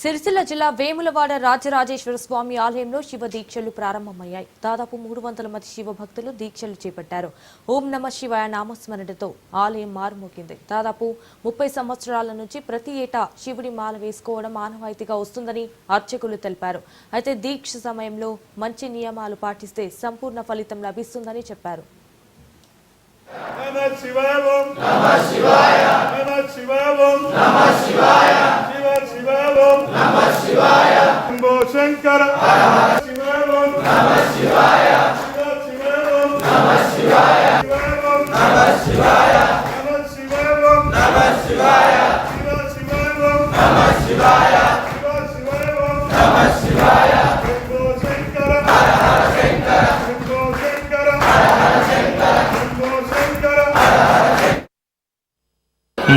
సిరిసిల్ల జిల్లా వేములవాడ రాజరాజేశ్వర స్వామి ఆలయంలో శివ దీక్షలు ప్రారంభమయ్యాయి. దాదాపు మూడు వందల మంది శివ భక్తులు దీక్షలు చేపట్టారు. ఓం నమ శివాయ నామస్మరణతో ఆలయం మారుమోగింది. దాదాపు ముప్పై సంవత్సరాల నుంచి ప్రతి ఏటా శివుడి మాల వేసుకోవడం ఆనవాయితీగా వస్తుందని అర్చకులు తెలిపారు. అయితే దీక్ష సమయంలో మంచి నియమాలు పాటిస్తే సంపూర్ణ ఫలితం లభిస్తుందని చెప్పారు. శివాయ. నమ శివాయ. శంకర. శివాయ. నమ శివాయ.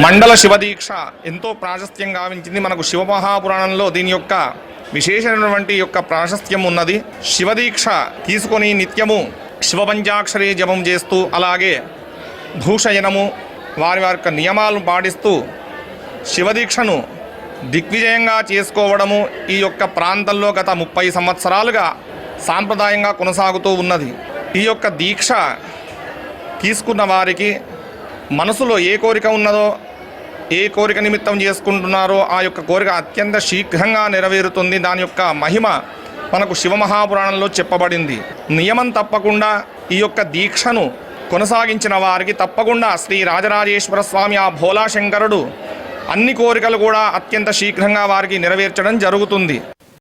మండల శివదీక్ష ఎంతో ప్రాశస్త్యం గావించింది. మనకు శివమహాపురాణంలో దీని యొక్క విశేషమైనటువంటి యొక్క ప్రాశస్త్యం ఉన్నది. శివదీక్ష తీసుకొని నిత్యము శివపంచాక్షరి జపం చేస్తూ అలాగే భూషయనము వారి వారి యొక్క నియమాలను పాటిస్తూ శివదీక్షను దిగ్విజయంగా చేసుకోవడము ఈ యొక్క ప్రాంతంలో గత ముప్పై సంవత్సరాలుగా సాంప్రదాయంగా కొనసాగుతూ ఉన్నది. ఈ యొక్క దీక్ష తీసుకున్న వారికి మనసులో ఏ కోరిక ఉన్నదో ఏ కోరిక నిమిత్తం చేసుకుంటున్నారో ఆ యొక్క కోరిక అత్యంత శీఘ్రంగా నెరవేరుతుంది. దాని యొక్క మహిమ మనకు శివమహాపురాణంలో చెప్పబడింది. నియమం తప్పకుండా ఈ యొక్క దీక్షను కొనసాగించిన వారికి తప్పకుండా శ్రీ రాజరాజేశ్వర స్వామి ఆ భోలాశంకరుడు అన్ని కోరికలు కూడా అత్యంత శీఘ్రంగా వారికి నెరవేర్చడం జరుగుతుంది.